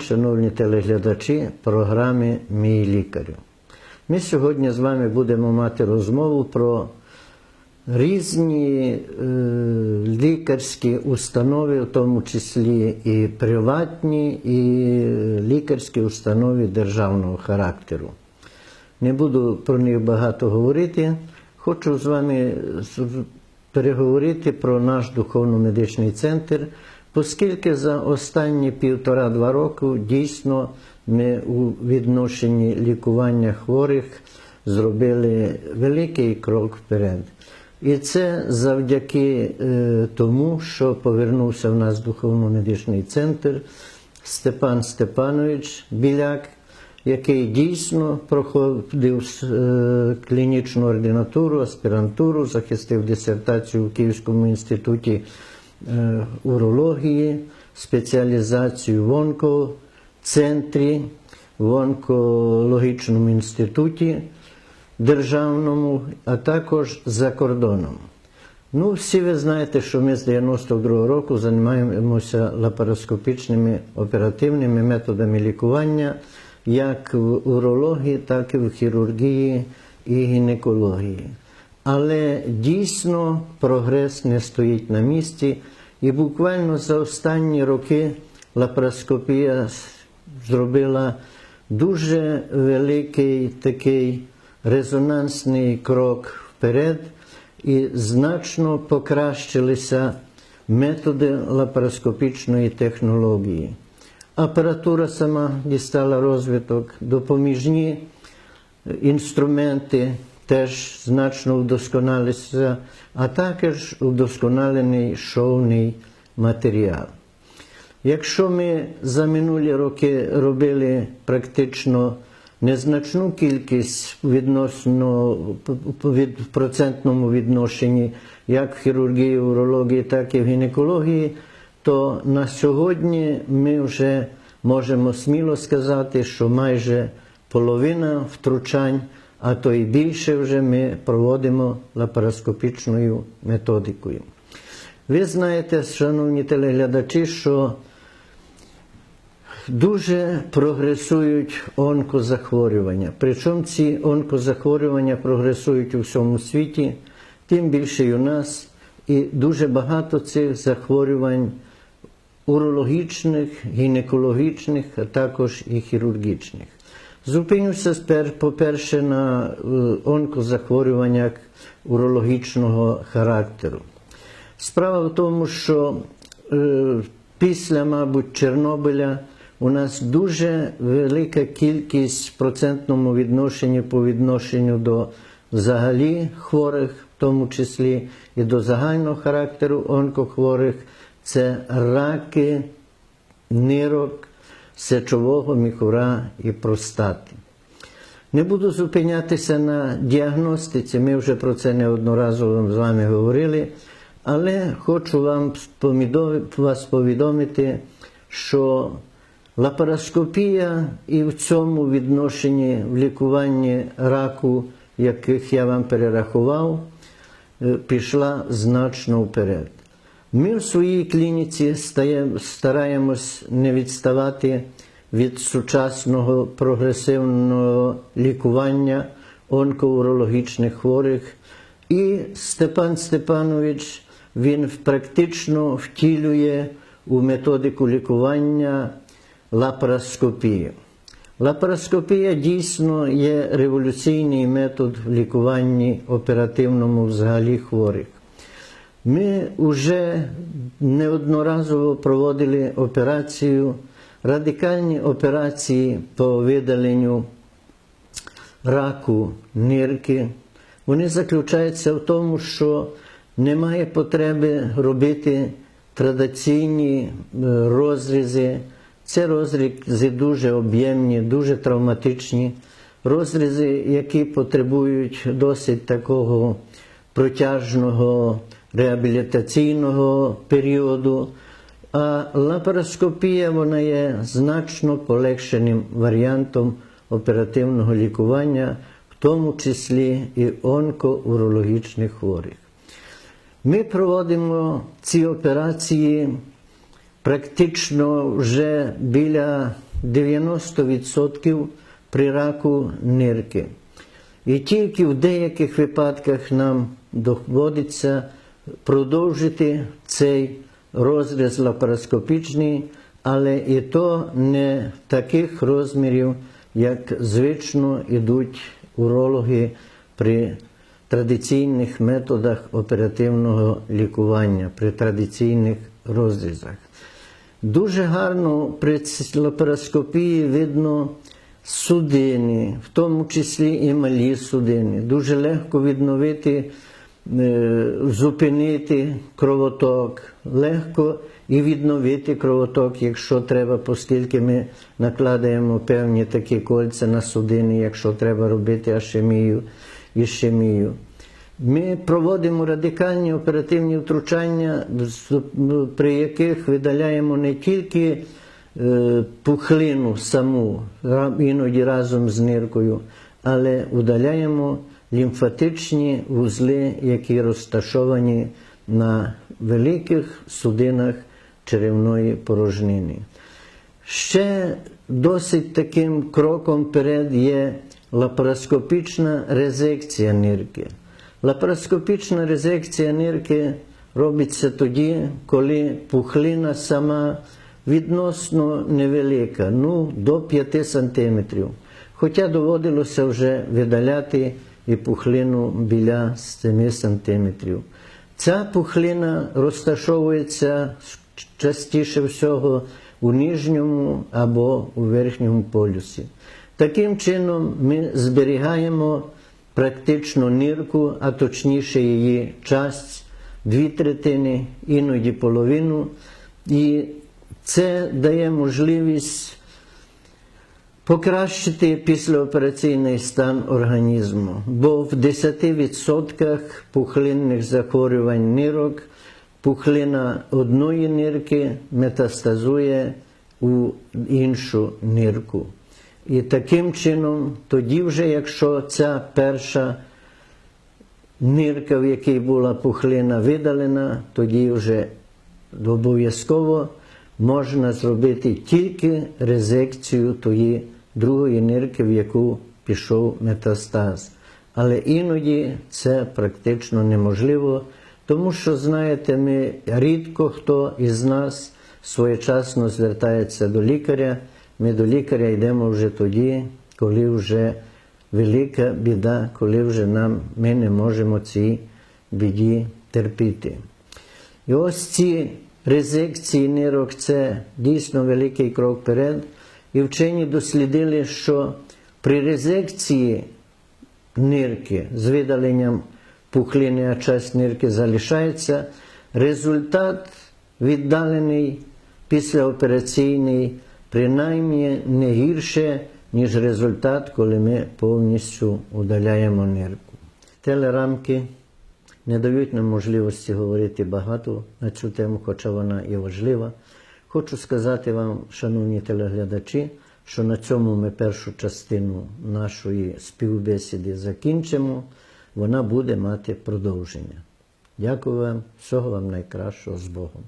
шановні телеглядачі програми Мій лікарю. Ми сьогодні з вами будемо мати розмову про різні е, лікарські установи, в тому числі і приватні, і лікарські установи державного характеру. Не буду про них багато говорити. Хочу з вами переговорити про наш духовно-медичний центр, оскільки за останні півтора-два роки дійсно ми у відношенні лікування хворих зробили великий крок вперед. І це завдяки е, тому, що повернувся в нас духовно-медичний центр Степан Степанович Біляк, який дійсно проходив е, клінічну ординатуру, аспірантуру, захистив дисертацію в Київському інституті урології, спеціалізацію в онкоцентрі, в онкологічному інституті державному, а також за кордоном. Ну, всі ви знаєте, що ми з 92-го року займаємося лапароскопічними оперативними методами лікування, як в урології, так і в хірургії і гінекології. Але дійсно прогрес не стоїть на місці, і буквально за останні роки лапароскопія зробила дуже великий такий резонансний крок вперед і значно покращилися методи лапароскопічної технології. Апаратура сама дістала розвиток, допоміжні інструменти теж значно вдосконалися, а також вдосконалений шовний матеріал. Якщо ми за минулі роки робили практично незначну кількість відносно від процентному відношенні, як в хірургії, урології, так і в гінекології, то на сьогодні ми вже можемо сміло сказати, що майже половина втручань, а то і більше вже ми проводимо лапароскопічною методикою. Ви знаєте, шановні телеглядачі, що дуже прогресують онкозахворювання. Причому ці онкозахворювання прогресують у всьому світі, тим більше і у нас. І дуже багато цих захворювань урологічних, гінекологічних, а також і хірургічних. Зупинюся, по-перше, на е, онкозахворюваннях урологічного характеру. Справа в тому, що е, після, мабуть, Чорнобиля у нас дуже велика кількість в процентному відношенні по відношенню до взагалі хворих, в тому числі і до загального характеру онкохворих, це раки нирок, сечового міхура і простати. Не буду зупинятися на діагностиці, ми вже про це неодноразово з вами говорили, але хочу вам вас повідомити, що лапароскопія і в цьому відношенні в лікуванні раку, яких я вам перерахував, е, пішла значно вперед. Ми в своїй клініці стараємось не відставати від сучасного прогресивного лікування онкоурологічних хворих. І Степан Степанович він практично втілює у методику лікування лапароскопію. Лапароскопія дійсно є революційний метод в лікуванні оперативному взагалі хворих. Ми вже неодноразово проводили операцію, радикальні операції по видаленню раку нирки. Вони заключаються в тому, що немає потреби робити традиційні е, розрізи. Це розрізи дуже об'ємні, дуже травматичні, розрізи, які потребують досить такого протяжного реабілітаційного періоду. А лапароскопія вона є значно полегшеним варіантом оперативного лікування, в тому числі і онкоурологічних хворих. Ми проводимо ці операції практично вже біля 90% при раку нирки. І тільки в деяких випадках нам доводиться продовжити цей розріз лапароскопічний, але і то не таких розмірів, як звично йдуть урологи при традиційних методах оперативного лікування, при традиційних розрізах. Дуже гарно при лапароскопії видно судини, в тому числі і малі судини. Дуже легко відновити, зупинити кровоток, легко і відновити кровоток, якщо треба, оскільки ми накладаємо певні такі кольця на судини, якщо треба робити ашемію, ішемію. Ми проводимо радикальні оперативні втручання, ну, при яких видаляємо не тільки е, пухлину саму, іноді разом з ниркою, але удаляємо лімфатичні вузли, які розташовані на великих судинах черевної порожнини. Ще досить таким кроком вперед є лапароскопічна резекція нирки. Лапароскопічна резекція нирки робиться тоді, коли пухлина сама відносно невелика, ну до 5 см. Хоча доводилося вже видаляти і пухлину біля 7 см. Ця пухлина розташовується частіше всього у нижньому або у верхньому полюсі. Таким чином ми зберігаємо практично нирку, а точніше її часть, дві третини, іноді половину. І це дає можливість покращити післяопераційний стан організму, бо в 10% пухлинних захворювань нирок пухлина одної нирки метастазує у іншу нирку. І таким чином, тоді вже, якщо ця перша нирка, в якій була пухлина видалена, тоді вже обов'язково можна зробити тільки резекцію тої другої нирки, в яку пішов метастаз. Але іноді це практично неможливо, тому що, знаєте, ми рідко хто із нас своєчасно звертається до лікаря. Ми до лікаря йдемо вже тоді, коли вже велика біда, коли вже нам ми не можемо цій біді терпіти. І ось ці резекції нирок це дійсно великий крок вперед. І вчені дослідили, що при резекції нирки з видаленням пухлини, а часть нирки залишається, результат віддалений післяопераційний, принаймні не гірше, ніж результат, коли ми повністю удаляємо нирку. Телерамки не дають нам можливості говорити багато на цю тему, хоча вона і важлива. Хочу сказати вам, шановні телеглядачі, що на цьому ми першу частину нашої співбесіди закінчимо. Вона буде мати продовження. Дякую вам, всього вам найкращого з Богом.